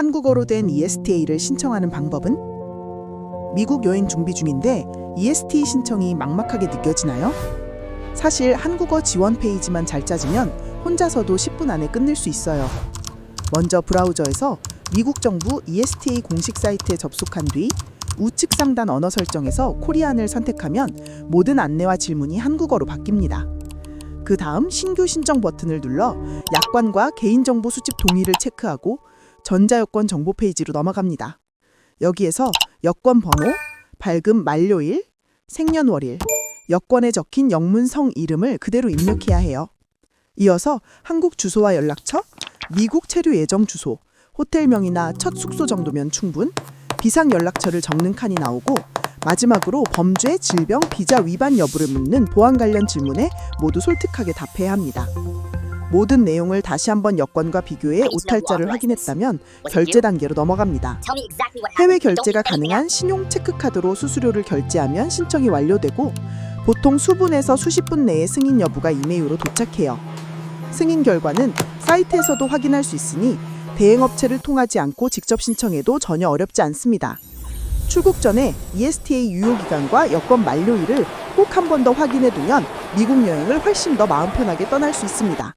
한국어로 된 ESTA를 신청하는 방법은 미국 여행 준비 중인데 ESTA 신청이 막막하게 느껴지나요? 사실 한국어 지원 페이지만 잘 짜주면 혼자서도 10분 안에 끝낼 수 있어요. 먼저 브라우저에서 미국 정부 ESTA 공식 사이트에 접속한 뒤 우측 상단 언어 설정에서 코리안을 선택하면 모든 안내와 질문이 한국어로 바뀝니다. 그 다음 신규 신청 버튼을 눌러 약관과 개인정보 수집 동의를 체크하고 전자여권 정보 페이지로 넘어갑니다. 여기에서 여권 번호, 발급 만료일, 생년월일, 여권에 적힌 영문 성 이름을 그대로 입력해야 해요. 이어서 한국 주소와 연락처, 미국 체류 예정 주소, 호텔명이나 첫 숙소 정도면 충분, 비상 연락처를 적는 칸이 나오고 마지막으로 범죄, 질병, 비자 위반 여부를 묻는 보안 관련 질문에 모두 솔직하게 답해야 합니다. 모든 내용을 다시 한번 여권과 비교해 오탈자를 확인했다면 결제 단계로 넘어갑니다. 해외 결제가 가능한 신용 체크카드로 수수료를 결제하면 신청이 완료되고 보통 수분에서 수십 분 내에 승인 여부가 이메일로 도착해요. 승인 결과는 사이트에서도 확인할 수 있으니 대행업체를 통하지 않고 직접 신청해도 전혀 어렵지 않습니다. 출국 전에 ESTA 유효 기간과 여권 만료일을 꼭 한 번 더 확인해 두면 미국 여행을 훨씬 더 마음 편하게 떠날 수 있습니다.